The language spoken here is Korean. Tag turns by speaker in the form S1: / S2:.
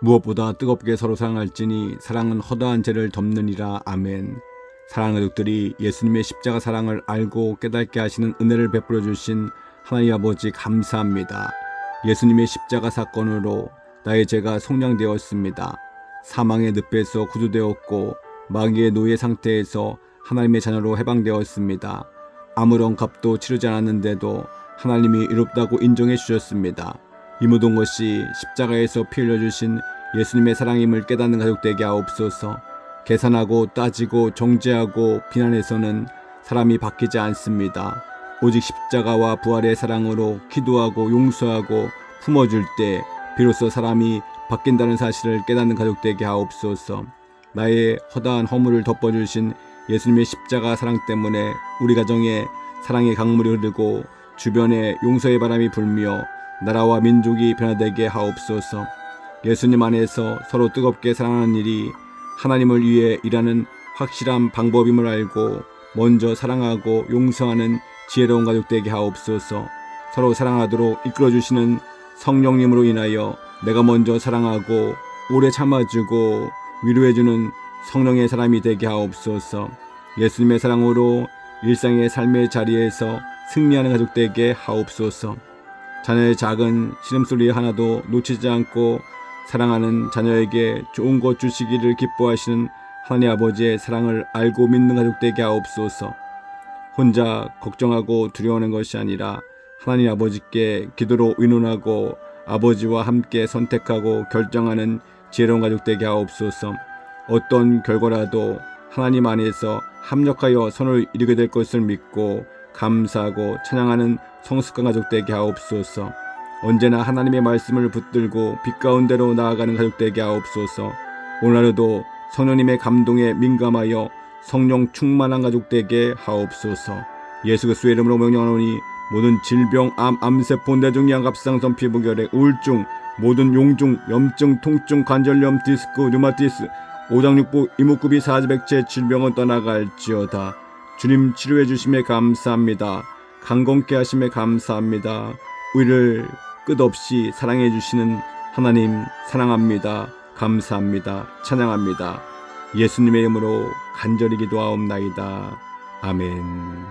S1: 무엇보다 뜨겁게 서로 사랑할지니 사랑은 허다한 죄를 덮느니라 아멘. 사랑하는 가족들이 예수님의 십자가 사랑을 알고 깨닫게 하시는 은혜를 베풀어 주신 하나님 아버지 감사합니다. 예수님의 십자가 사건으로 나의 죄가 속량되었습니다. 사망의 늪에서 구조되었고 마귀의 노예 상태에서 하나님의 자녀로 해방되었습니다. 아무런 값도 치르지 않았는데도 하나님이 이롭다고 인정해 주셨습니다. 이 모든 것이 십자가에서 피 흘려주신 예수님의 사랑임을 깨닫는 가족 되게 하옵소서. 계산하고 따지고 정죄하고 비난해서는 사람이 바뀌지 않습니다. 오직 십자가와 부활의 사랑으로 기도하고 용서하고 품어줄 때 비로소 사람이 바뀐다는 사실을 깨닫는 가족 되게 하옵소서. 나의 허다한 허물을 덮어주신 예수님의 십자가 사랑 때문에 우리 가정에 사랑의 강물이 흐르고 주변에 용서의 바람이 불며 나라와 민족이 변화되게 하옵소서. 예수님 안에서 서로 뜨겁게 사랑하는 일이 하나님을 위해 일하는 확실한 방법임을 알고 먼저 사랑하고 용서하는 지혜로운 가족 되게 하옵소서. 서로 사랑하도록 이끌어 주시는 성령님으로 인하여 내가 먼저 사랑하고 오래 참아주고 위로해주는 성령의 사람이 되게 하옵소서. 예수님의 사랑으로 일상의 삶의 자리에서 승리하는 가족 되게 하옵소서. 자녀의 작은 신음소리 하나도 놓치지 않고 사랑하는 자녀에게 좋은 것 주시기를 기뻐하시는 하나님 아버지의 사랑을 알고 믿는 가족 되게 하옵소서. 혼자 걱정하고 두려워하는 것이 아니라 하나님 아버지께 기도로 의논하고 아버지와 함께 선택하고 결정하는 지혜로운 가족 되게 하옵소서. 어떤 결과라도 하나님 안에서 합력하여 선을 이루게 될 것을 믿고 감사하고 찬양하는 성숙한 가족 되게 하옵소서. 언제나 하나님의 말씀을 붙들고 빛 가운데로 나아가는 가족 되게 하옵소서. 오늘도 성령님의 감동에 민감하여 성령 충만한 가족 되게 하옵소서. 예수 그리스도의 이름으로 명령하노니 모든 질병, 암, 암세포, 뇌종, 양 갑상선, 피부결핵, 우울증, 모든 용중, 염증, 통증, 관절염, 디스크, 류마티스, 오장육부, 이목구비, 사지백체 질병은 떠나갈지어다. 주님 치료해 주심에 감사합니다. 강건케 하심에 감사합니다. 우리를 끝없이 사랑해 주시는 하나님 사랑합니다. 감사합니다. 찬양합니다. 예수님의 이름으로 간절히 기도하옵나이다. 아멘.